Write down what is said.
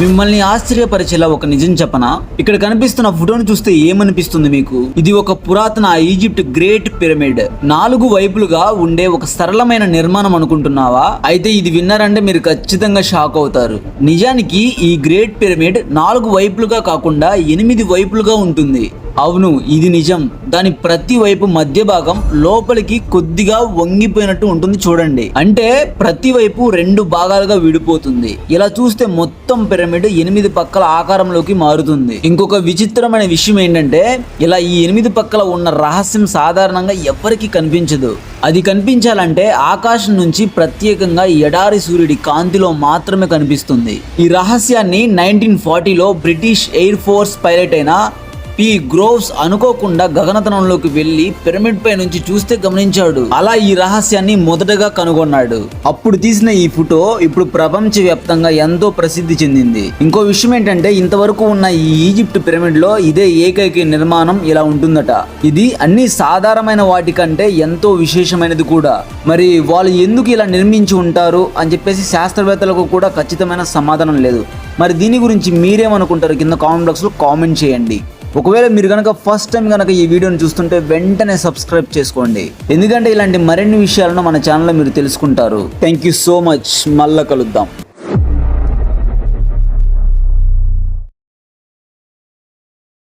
మిమ్మల్ని ఆశ్చర్యపరిచేలా ఒక నిజం చెప్పనా? ఇక్కడ కనిపిస్తున్న ఫోటోను చూస్తే ఏమనిపిస్తుంది మీకు? ఇది ఒక పురాతన ఈజిప్ట్ గ్రేట్ పిరమిడ్. నాలుగు వైపులుగా ఉండే ఒక సరళమైన నిర్మాణం అనుకుంటున్నావా? అయితే ఇది విన్నారంటే మీరు ఖచ్చితంగా షాక్ అవుతారు. నిజానికి ఈ గ్రేట్ పిరమిడ్ నాలుగు వైపులుగా కాకుండా ఎనిమిది వైపులుగా ఉంటుంది. అవును ఇది నిజం. దాని ప్రతి వైపు మధ్య భాగం లోపలికి కొద్దిగా వంగిపోయినట్టు ఉంటుంది చూడండి. అంటే ప్రతి వైపు రెండు భాగాలుగా విడిపోతుంది. ఇలా చూస్తే మొత్తం పిరమిడ్ ఎనిమిది పక్కల ఆకారంలోకి మారుతుంది. ఇంకొక విచిత్రమైన విషయం ఏంటంటే ఇలా ఈ ఎనిమిది పక్కల ఉన్న రహస్యం సాధారణంగా ఎవరికి కనిపించదు. అది కనిపించాలంటే ఆకాశం నుంచి ప్రత్యేకంగా ఎడారి సూర్యుడి కాంతిలో మాత్రమే కనిపిస్తుంది. ఈ రహస్యాన్ని నైన్టీన్ ఫార్టీలో బ్రిటిష్ ఎయిర్ ఫోర్స్ పైలట్ అయిన పి గ్రోవ్స్ అనుకోకుండా గగనతనంలోకి వెళ్ళి పిరమిడ్ పై నుంచి చూస్తే గమనించాడు. అలా ఈ రహస్యాన్ని మొదటగా కనుగొన్నాడు. అప్పుడు తీసిన ఈ ఫోటో ఇప్పుడు ప్రపంచ వ్యాప్తంగా ఎంతో ప్రసిద్ధి చెందింది. ఇంకో విషయం ఏంటంటే ఇంతవరకు ఉన్న ఈ ఈజిప్ట్ పిరమిడ్లో ఇదే ఏకైక నిర్మాణం ఇలా ఉంటుందట. ఇది అన్ని సాధారణమైన వాటికంటే ఎంతో విశేషమైనది కూడా. మరి వాళ్ళు ఎందుకు ఇలా నిర్మించి ఉంటారు అని చెప్పేసి శాస్త్రవేత్తలకు కూడా ఖచ్చితమైన సమాధానం లేదు. మరి దీని గురించి మీరేమనుకుంటారు కింద కామెంట్ బాక్స్లో కామెంట్ చేయండి. ఒకవేళ మీరు కనుక ఫస్ట్ టైం కనుక ఈ వీడియోని చూస్తుంటే వెంటనే సబ్స్క్రైబ్ చేసుకోండి. ఎందుకంటే ఇలాంటి మరిన్ని విషయాలను మన ఛానల్లో మీరు తెలుసుకుంటారు. థ్యాంక్ యూ సో మచ్ మళ్ళా కలుద్దాం.